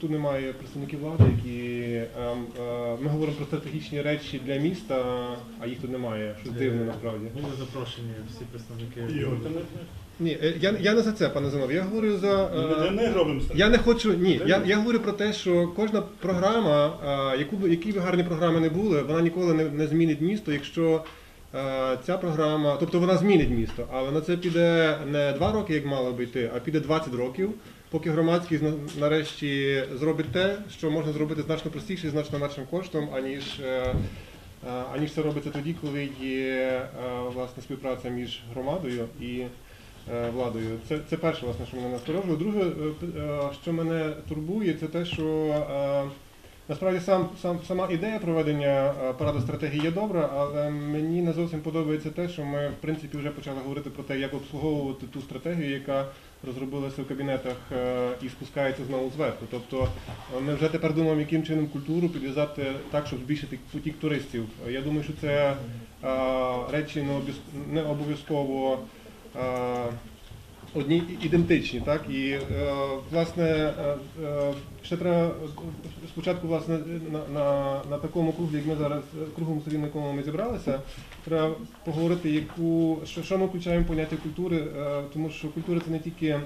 Тут немає представників влади, які ем, е, ми говоримо про стратегічні речі для міста, а їх тут немає. Що дивно насправді. Були запрошені всі представники. Ні, е, я, я не за це, пане Зинов. Я говорю за. не, е, робимо Я не хочу. Ні, я, я говорю про те, що кожна програма, е, яку б які б гарні програми не були, вона ніколи не, не змінить місто, якщо е, ця програма, тобто вона змінить місто, але на це піде не два роки, як мало би йти, а піде 20 років, поки громадськість нарешті зробить те, що можна зробити значно простіше і значно меншим коштом, аніж. е, е, Аніж це робиться тоді, коли є е, власне співпраця між громадою і владою. Це, це перше, власне, що мене насторожує. Друге, що мене турбує, це те, що насправді сам, сам, сама ідея проведення е, параду стратегії є добра, але мені не зовсім подобається те, що ми в принципі вже почали говорити про те, як обслуговувати ту стратегію, яка розробилася в кабінетах е, і спускається знову зверху. Тобто е, ми вже тепер думаємо, яким чином культуру підв'язати так, щоб збільшити потік туристів. Я думаю, що це речі не обов'язково. Одні ідентичні, так? І е, власне е, е, ще треба спочатку власне на, на, на такому круглі, як ми зараз круглому собі, на якому ми зібралися, треба поговорити, яку що, що ми включаємо поняття культури, тому що культура це не тільки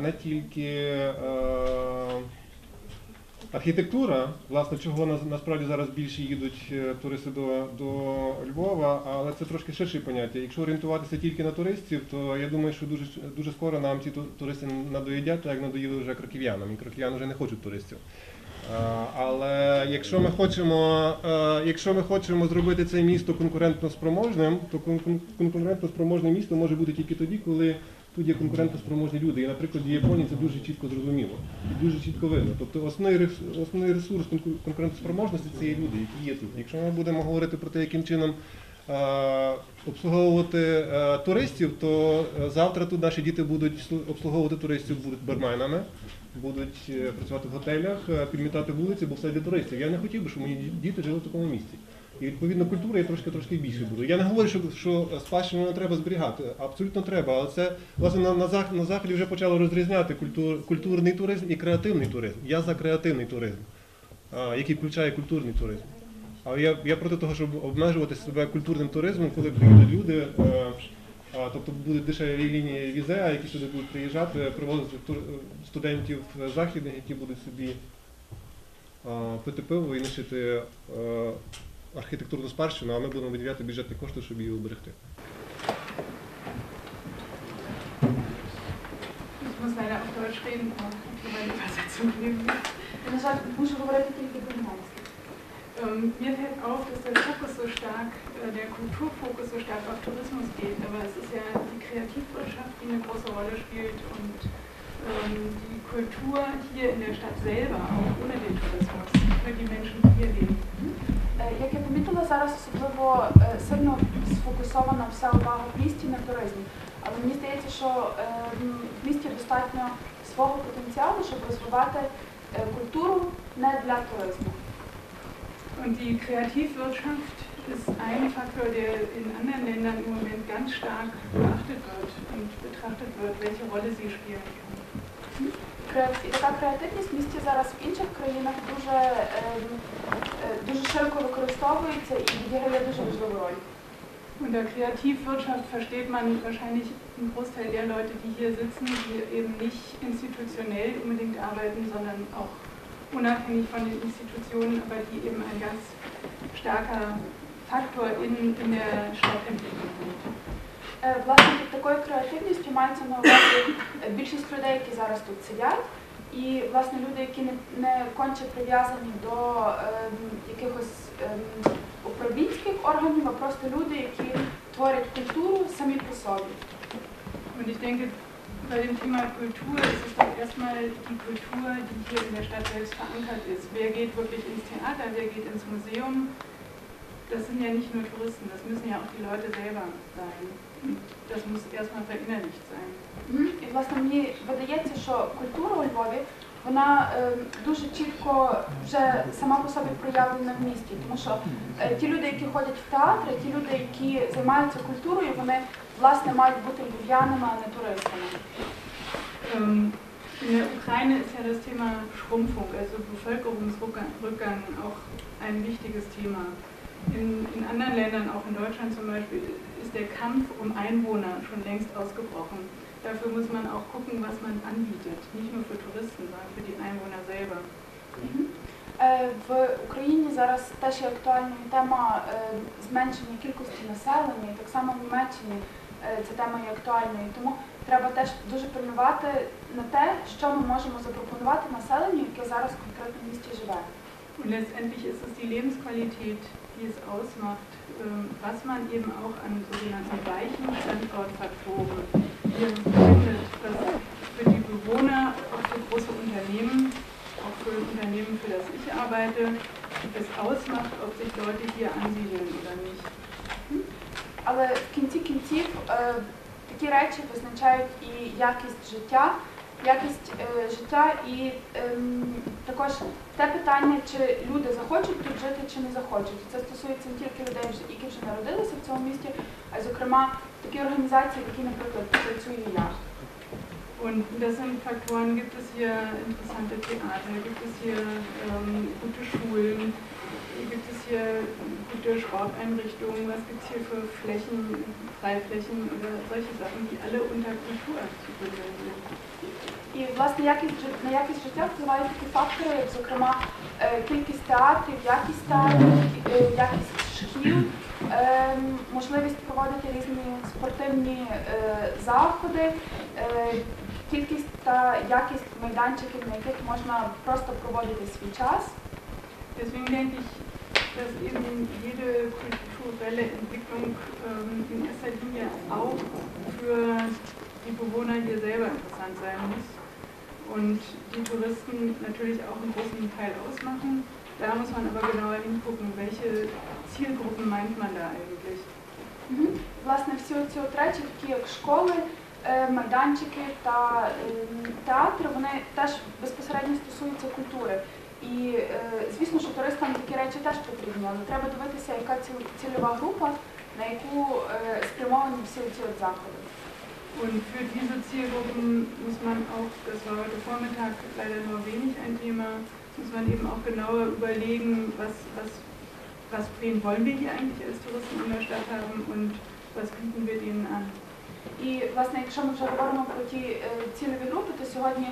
не тільки архітектура, власне, чого на- насправді зараз більше їдуть е, туристи до, до Львова, але це трошки ширше поняття. Якщо орієнтуватися тільки на туристів, то я думаю, що дуже дуже скоро нам ці туристи надоїдять, так як надоїли вже краків'янам, і краків'яни вже не хочуть туристів. Е, Але якщо ми хочемо, е, якщо ми хочемо зробити це місто конкурентно спроможним, то кон- кон- конкурентно спроможне місто може бути тільки тоді, коли тут є конкурентно спроможні люди. І, наприклад, в Японії це дуже чітко зрозуміло, і дуже чітко видно. Тобто основний ресурс конкурентоспроможності це є люди, які є тут. Якщо ми будемо говорити про те, яким чином е, обслуговувати е, туристів, то е, завтра тут наші діти будуть обслуговувати туристів, будуть барменами, будуть е, працювати в готелях, е, підмітати вулиці, бо все для туристів. Я не хотів би, щоб мої діти жили в такому місці. І відповідно культура я трошки трошки більше буду. Я не говорю, що, що спадщину не треба зберігати. Абсолютно треба. Але це власне на, на, на заході вже почали розрізняти культур, культурний туризм і креативний туризм. Я за креативний туризм, а, який включає культурний туризм. Але я, я проти того, щоб обмежувати себе культурним туризмом, коли приїдуть люди, е, а, тобто будуть дешеві лінії візеа, які сюди будуть приїжджати, привозити тур- студентів західних, які будуть собі а, пити пиво і нищити е, архітектурну спадщину, а ми будемо виділяти бюджетні кошти, щоб її уберегти. Ich muss leider auf Deutsch reden, aber für meine Übersetzung nehmen. Я, на жаль, можу говорити тільки по-німецьки. Ähm, mir fällt auf, dass der Fokus so stark, äh, der Kulturfokus so stark auf Tourismus geht, aber es ist ja die Kreativwirtschaft, die eine große Rolle spielt und ähm, die Kultur hier in der Stadt selber, auch ohne den Tourismus, für die Menschen, die hier leben. Е, Як я помітила, зараз особливо е, сильно сфокусована вся увага в місті на туризмі. Але мені здається, що е, м, в місті достатньо свого потенціалу, щоб розвивати е, культуру не для туризму. Und die Kreativwirtschaft ist ein Faktor, der in anderen Ländern im Moment ganz stark beachtet wird und betrachtet wird, welche Rolle sie spielen kann. Креати- І така креативність в місті зараз в інших країнах дуже, е, е, дуже широко використовується і відіграє дуже важливу роль. Unter Kreativwirtschaft versteht man wahrscheinlich einen Großteil der Leute, die hier sitzen, die eben nicht institutionell unbedingt arbeiten, sondern auch unabhängig von den Institutionen, aber die eben ein ganz starker Faktor in, in der Stadtentwicklung sind. Е, Власне, під такою креативністю мається на увазі е, більшість людей, які зараз тут сидять, і власне люди, які не, не конче прив'язані до ем, якихось ем, управлінських органів, а просто люди, які творять культуру самі по собі. Und ich denke, bei dem Thema Kultur ist es doch erstmal die Kultur, die hier in der Stadt selbst verankert ist. Wer geht wirklich ins Theater, wer geht ins Museum? Das sind ja nicht nur Touristen, das müssen ja auch die Leute selber sein. Das muss erstmal verinnerlicht sein. І власне мені видається, що культура у Львові вона ем, дуже чітко вже сама по собі проявлена в місті, тому що е, ті люди, які ходять в театри, ті люди, які займаються культурою, вони власне мають бути львів'янами, а не туристами. Ähm, In der Ukraine ist ja das Thema Schrumpfung, also Bevölkerungsrückgang, auch ein wichtiges Thema. In, in anderen Ländern, auch in Deutschland zum Beispiel, ist der Kampf um Einwohner schon längst ausgebrochen. Dafür muss man auch gucken, was man anbietet. Nicht nur für Touristen, sondern für die Einwohner selber. Е, В Україні зараз теж є актуальною тема е, зменшення кількості населення, і так само в Німеччині е, ця тема є актуальною. Тому треба теж дуже пильнувати на те, що ми можемо запропонувати населенню, яке зараз в місті живе. Und letztendlich ist es die Lebensqualität, die es ausmacht, ähm, was man eben auch an sogenannten weichen Standortfaktoren hier findet, was für die Bewohner, auch für große Unternehmen, auch für das Unternehmen, für das ich arbeite, es ausmacht, ob sich Leute hier ansiedeln oder nicht. Але в кінці кінців е, такі речі визначають і якість життя, якість е, життя і ем, також те питання, чи люди захочуть тут жити, чи не захочуть. Це стосується не тільки людей, вже- які вже народилися в цьому місті, а й зокрема такі організації, які, наприклад, працює я. Und das sind Faktoren, gibt es hier interessante Theater, gibt es hier ähm, gute Schulen, gibt es hier gute Sporteinrichtungen, was gibt es hier für Flächen, Freiflächen oder solche Sachen, die alle unter Kultur zu bündeln sind. І Власне якість на якість життя впливають такі фактори, як зокрема е, кількість театрів, якість театрів, е, якість шкіл, ем, можливість проводити різні спортивні е, заходи, кількість та якість майданчиків, на яких можна просто проводити свій час. Dass eben jede kulturelle Entwicklung in erster Linie auch für die Bewohner hier selber interessant sein muss. Und die Touristen natürlich auch einen großen Teil ausmachen. Da muss man aber genauer hingucken, welche Zielgruppen meint man da eigentlich. Мгм. Власне, всі ці от речі, такі як школи, е, майданчики та ем, театри, вони теж безпосередньо стосуються культури. І е, звісно, що туристам такі речі теж потрібні, але треба дивитися, яка цільова група, на яку е, спрямовані всі ці заходи. Und für diese Zielgruppen muss man auch, das war heute Vormittag leider nur wenig ein Thema, muss man eben auch genauer überlegen, was, was, was, wen wollen wir hier eigentlich als Touristen in der Stadt haben und was bieten wir denen an. І власне, якщо ми вже говоримо про ті е, цільові групи, то сьогодні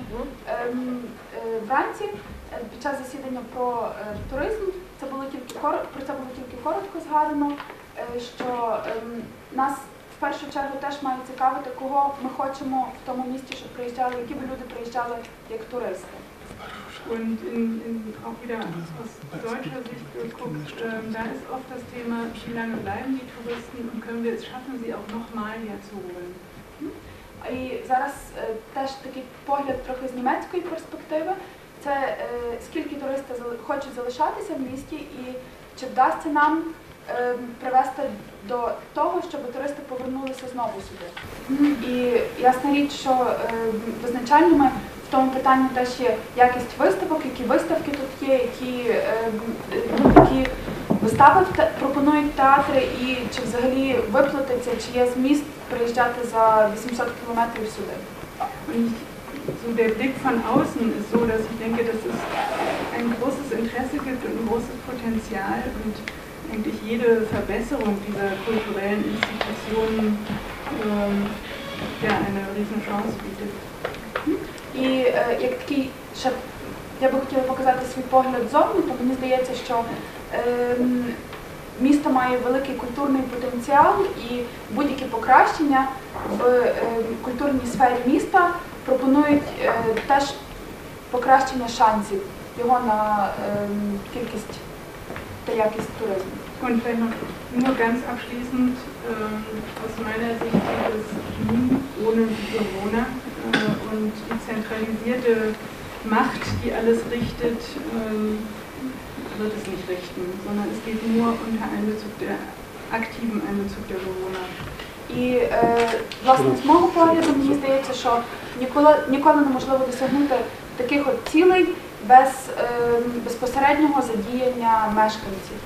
ем, е, вранці е, під час засідання про е, туризм це було тільки про це було тільки коротко згадано, е, що ем, нас в першу чергу теж має цікавити, кого ми хочемо в тому місті, щоб приїжджали, які б люди приїжджали як туристи. Und in, in, auch wieder aus deutscher Sicht geguckt, ähm, da ist oft das Thema, wie lange bleiben die Touristen und können wir es schaffen, sie auch nochmal herzuholen. І зараз е, теж такий погляд трохи з німецької перспективи. Це е, скільки туристи хочуть залишатися в місті, і чи вдасться нам привести до того, щоб туристи повернулися знову сюди. І ясна річ, що е, визначальними в тому питанні теж є якість виставок, які виставки тут є, які, е, ну, які вистави пропонують театри, і чи взагалі виплатиться, чи є зміст приїжджати за 800 кілометрів сюди. So der Blick von außen ist so, dass ich denke, dass es ein großes Interesse gibt und ein großes Potenzial und eigentlich jede Verbesserung dieser kulturellen Institutionen ähm, ja, eine riesen Chance bietet. І е, як такий ще я би хотіла показати свій погляд ззовні, то мені здається, що ем, місто має великий культурний потенціал і будь-які покращення в ем, культурній сфері міста пропонують е, теж покращення шансів його на ем, кількість та якість туризму. Und vielleicht noch nur ganz abschließend, ähm, aus meiner Sicht geht es nie ohne die Bewohner äh, und die zentralisierte Macht, die alles richtet, ähm, wird es nicht richten, sondern es geht nur unter Einbezug der aktiven Einbezug der Bewohner. І е, власне з мого погляду мені здається, що ніколи ніколи неможливо досягнути таких от цілей без е, безпосереднього задіяння мешканців.